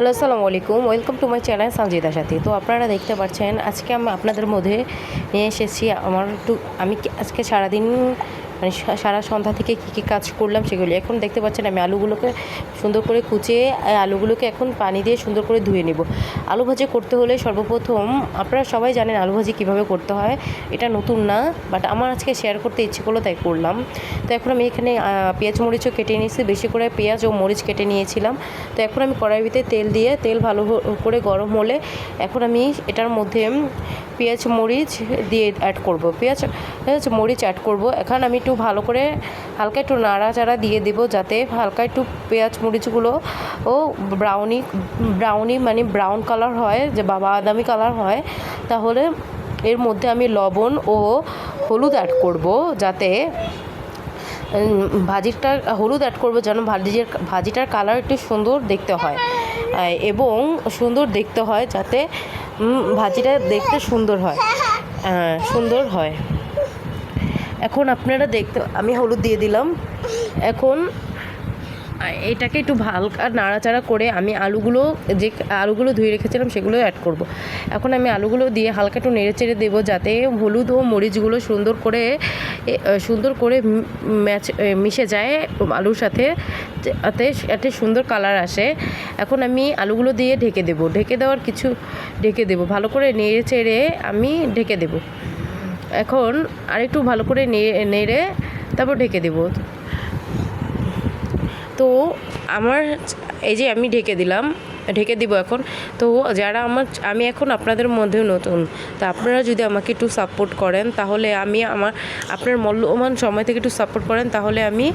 Hello, আসসালামু আলাইকুম। Welcome to my channel Sanjita Sathi তো আপনারা দেখতে পাচ্ছেন, আজকে আমি আপনাদের মধ্যে নিয়ে এসেছি আমার একটু আমি আজকে সারাদিন মানে সারা সন্ধ্যা থেকে কী কী কাজ করলাম সেগুলি। এখন দেখতে পাচ্ছেন আমি আলুগুলোকে সুন্দর করে কুচিয়ে আলুগুলোকে এখন পানি দিয়ে সুন্দর করে ধুয়ে নেব। আলু ভাজি করতে হলে সর্বপ্রথম আপনারা সবাই জানেন আলু ভাজি কীভাবে করতে হয়। এটা নতুন না বাট আমার আজকে শেয়ার করতে ইচ্ছে করল, তাই করলাম। তো এখন আমি এখানে পেঁয়াজ মরিচও কেটে নিয়েছি, বেশি করে পেঁয়াজ ও মরিচ কেটে নিয়েছিলাম। তো এখন আমি কড়াইয়ের ভিতরে তেল দিয়ে, তেল ভালো করে গরম হলে এখন আমি এটার মধ্যে পেঁয়াজ, মরিচ দিয়ে অ্যাড করব। পেঁয়াজ মরিচ অ্যাড করব। এখন আমি একটু ভালো করে হালকা একটু নাড়াচাড়া দিয়ে দেব যাতে হালকা একটু পেঁয়াজ, মরিচগুলো ও ব্রাউনি ব্রাউনি মানে ব্রাউন কালার হয়, যে বা বাদামি কালার হয়, তাহলে এর মধ্যে আমি লবণ ও হলুদ অ্যাড করব যাতে ভাজিটা হলুদ অ্যাড করব যেন ভাজির, ভাজিটার কালার একটু সুন্দর দেখতে হয়। এবং সুন্দর দেখতে হয় যাতে ভাজিটা দেখতে সুন্দর হয় সুন্দর হয়। এখন আপনারা দেখতে, আমি হলুদ দিয়ে দিলাম। এখন এটাকে একটু হালকা নাড়াচাড়া করে আমি আলুগুলো যে আলুগুলো ধুয়ে রেখেছিলাম সেগুলো অ্যাড করব। এখন আমি আলুগুলো দিয়ে হালকা একটু নেড়ে চেড়ে দেবো যাতে হলুদ ও মরিচগুলো সুন্দর করে সুন্দর করে ম্যাচ মিশে যায় আলুর সাথে, যাতে একটা সুন্দর কালার আসে। এখন আমি আলুগুলো দিয়ে ঢেকে দেবো। ঢেকে দেওয়ার কিছু, ঢেকে দেবো। ভালো করে নেড়ে চেড়ে আমি ঢেকে দেবো। এখন আরেকটু ভালো করে নেড়ে তারপর ঢেকে দেবো। তো আমার এই যে আমি ঢেকে দিলাম, ঢেকে দিব এখন। তো যারা আমার, আমি এখন আপনাদের মধ্যে নতুন, তো আপনারা যদি আমাকে একটু সাপোর্ট করেন, তাহলে আমি আমার, আপনার মল্যমান সময় থেকে একটু সাপোর্ট করেন, তাহলে আমি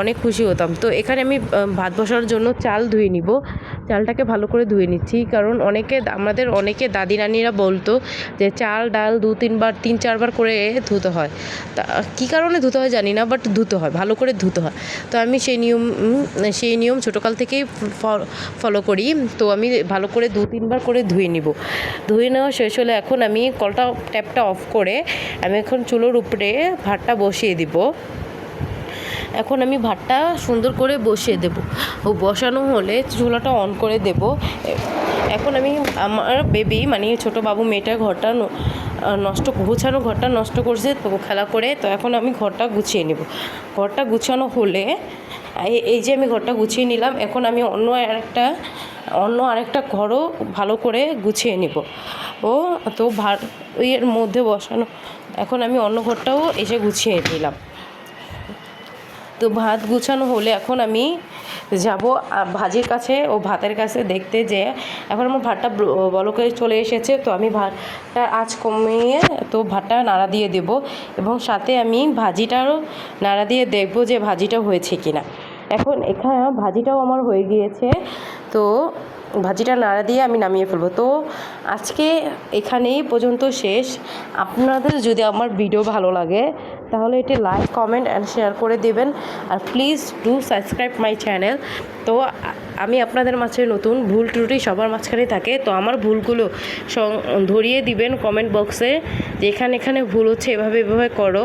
অনেক খুশি হতাম। তো এখানে আমি ভাত বসার জন্য চাল ধুয়ে নিব। চালটাকে ভালো করে ধুয়ে নিচ্ছি। কারণ অনেকে আমাদের অনেকে দাদি নানিরা বলতো যে চাল, ডাল দু তিনবার, তিন চারবার করে ধুতে হয়। তা, কী কারণে ধুতে হয় জানি না বাট ধুতে হয়, ভালো করে ধুতে হয়। তো আমি সেই নিয়ম সেই নিয়ম ছোটোকাল থেকেই ফলো করি। তো আমি ভালো করে দু তিনবার করে ধুয়ে নিব। ধুয়ে নেওয়া শেষ হলে এখন আমি কলটা ট্যাপটা অফ করে আমি এখন চুলোর উপরে ভাতটা বসিয়ে দিব। এখন আমি ভাতটা সুন্দর করে বসিয়ে দেব। ও বসানো হলে চুলাটা অন করে দেব। এখন আমি আমার বেবি মানে ছোট বাবু মেয়েটার ঘরটা নষ্ট, গুছানো ঘরটা নষ্ট করছে খেলা করে, তো এখন আমি ঘরটা গুছিয়ে নেব। ঘরটা গুছানো হলে, এই- যে আমি ঘরটা গুছিয়ে নিলাম, এখন আমি অন্য আরেকটা অন্য আরেকটা ঘরও ভালো করে গুছিয়ে নেব। ও, তো ভাত এর মধ্যে বসানো, এখন আমি অন্য ঘরটাও এসে গুছিয়ে নিলাম। তো ভাত গুছানো হলে এখন আমি যাব ভাজির কাছে ও ভাতের কাছে দেখতে যে এখন আমার ভাতটা বলো বলকে চলে এসেছে, তো আমি ভাতটা আঁচ কমিয়ে তো ভাতটা নাড়া দিয়ে দেব এবং সাথে আমি ভাজিটারও নাড়া দিয়ে দেখব যে ভাজিটা হয়েছে কিনা। এখন এখানে ভাজিটাও আমার হয়ে গিয়েছে, তো ভাজিটা নাড়া দিয়ে আমি নামিয়ে ফেলব। তো আজকে এখানেই পর্যন্ত শেষ। আপনাদের যদি আমার ভিডিও ভালো লাগে, তাহলে এটি লাইক, কমেন্ট অ্যান্ড শেয়ার করে দেবেন। আর please do subscribe my channel. তো আমি আপনাদের মাঝে নতুন, ভুল ত্রুটি সবার মাঝখানে থাকে। তো আমার ভুলগুলো ধরিয়ে দিবেন কমেন্ট বক্সে যে এখানে এখানে ভুল হচ্ছে, এভাবে এভাবে করো।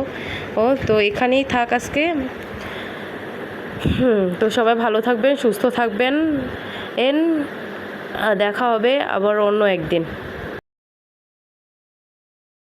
ও, তো এখানেই থাক আজকে। হুম, তো সবাই ভালো থাকবেন, সুস্থ থাকবেন। এন দেখা হবে আবার অন্য একদিন।